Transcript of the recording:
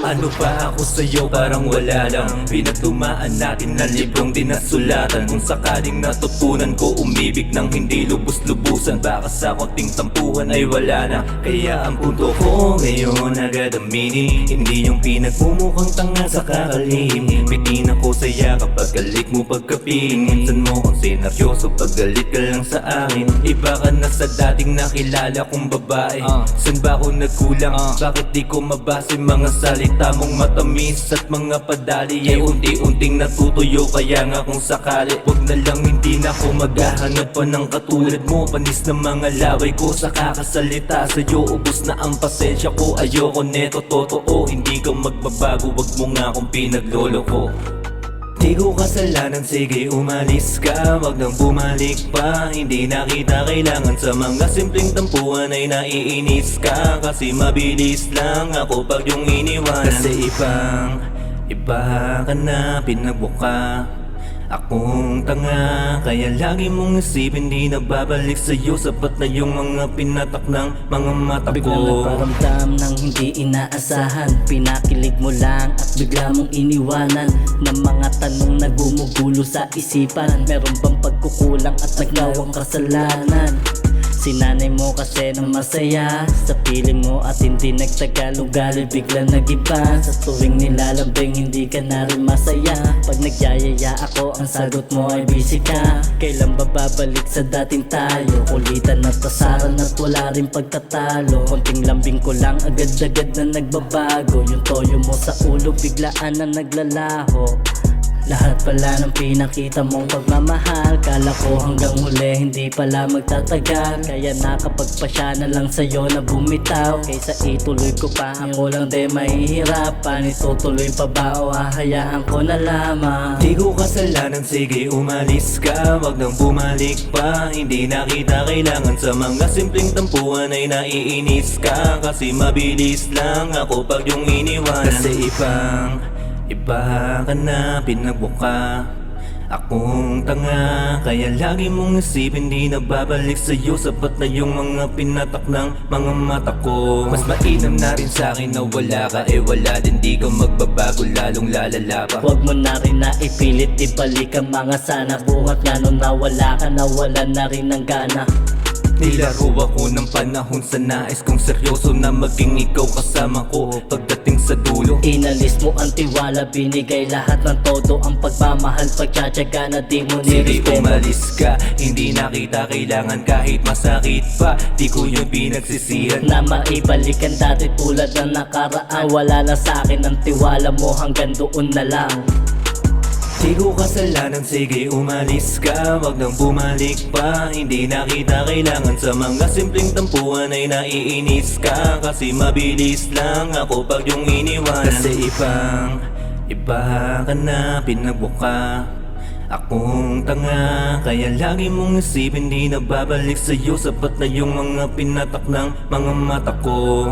Ano pa ako sa'yo? Parang wala lang. Pinagdumaan natin na librong di nasulatan Kung sakaling natutunan ko umibig ng hindi lubos-lubusan. Baka sa konting tampuhan ay wala na. Kaya ang punto ko ngayon agad aminin Hindi yung pinagmumukhang tanga sa kakalihim Bitin ako saya kapag galit mo pagkapiling Minsan mo. Kung sineryoso pag galit ka lang sa akin. Iba ka na sa dating nakilala kong babae. Ah. San ba ako nagkulang? Ah. Bakit di ko mabasa mga salita mong matamis At mga padali? Ay unti-unting natutuyo Kaya nga kung sakali. Wag na lang hindi na ako maghahanap pa ng katulad mo. Panis na mga laway ko sa kakasalita. Sa'yo ubos na ang pasensya ko. Ayoko neto totoo. Hindi ka magbabago Wag mo nga akong pinaglolo ko Di ko kasalanan, sige umalis ka. Wag nang bumalik pa. Hindi na kita kailangan Sa mga simpleng tampuhan ay naiinis ka. Kasi mabilis lang ako pag yung iniwanan. Kasi ibang, iba ka na pinagbuka Akong tanga Kaya lagi mong isipin Di nagbabalik sa'yo. Sapat na yung mga pinatak ng mga mata Biglang ko nagparamdam ng hindi inaasahan. Pinakilig mo lang at bigla mong iniwanan Ng mga tanong na gumugulo sa isipan. Meron bang pagkukulang at nagawang kasalanan Sinanay mo kasi ng masaya. Sa piling mo at hindi nagtagalog Gali bigla nagiba. Sa tuwing nilalambing hindi ka na rin masaya. Pag nagyayaya ako ang sagot mo ay busy ka. Kailan ba babalik sa dating tayo? Kulitan at tasaran at wala rin pagtatalo. Konting lambing ko lang agad-agad na nagbabago. Yung toyo mo sa ulo biglaan na naglalaho lahat pala ng pinakita mong pagmamahal. Kala ko hanggang huli hindi pala magtatagal. Kaya nakapagpasya na lang sa'yo na bumitaw. Kaysa ituloy ko pa ako lang di mahihirapan. Itutuloy pa ba o hahayaan ko na lamang? Di ko kasalanan, sige umalis ka. Wag nang bumalik pa. Hindi na kita kailangan Sa mga simpleng tampuhan ay naiinis ka. Kasi mabilis lang ako pag yung iniwanan. Kasi ibang, iba ka na pinagbuka. Akong tanga Kaya lagi mong isipin Di nagbabalik sa'yo. Sapat na yung mga pinatak ng mga mata ko. Mas mainam na rin sa'kin na wala ka Eh wala din. Di ka magbabago Lalong lalala pa. Huwag mo na rin na ipilit ibalik ang mga sana. Buhat nga nung nawala ka nawala na rin ng gana. Nilaro ako ng panahon sa nais kong seryoso na maging ikaw kasama mo ang tiwala, binigay lahat ng todo. Ang pagmamahal, pagtsatsaga na di mo nirespeto umalis ka, hindi na kita kailangan kahit masakit pa. Di ko yung pinagsisihan. Na maibalik ang dati tulad ng nakaraan. Wala na sa akin ang tiwala mo hanggang doon na lang Di kasalanan, sige umalis ka. Wag nang bumalik pa. Hindi na kita kailangan Sa mga simpleng tampuhan ay naiinis ka. Kasi mabilis lang ako pag yung iniwanan. Kasi ibang, iba ka na pinagbuka Akong tanga Kaya lagi mong isipin Di nagbabalik sa'yo. Sapat na yung mga pinatak ng mga mata ko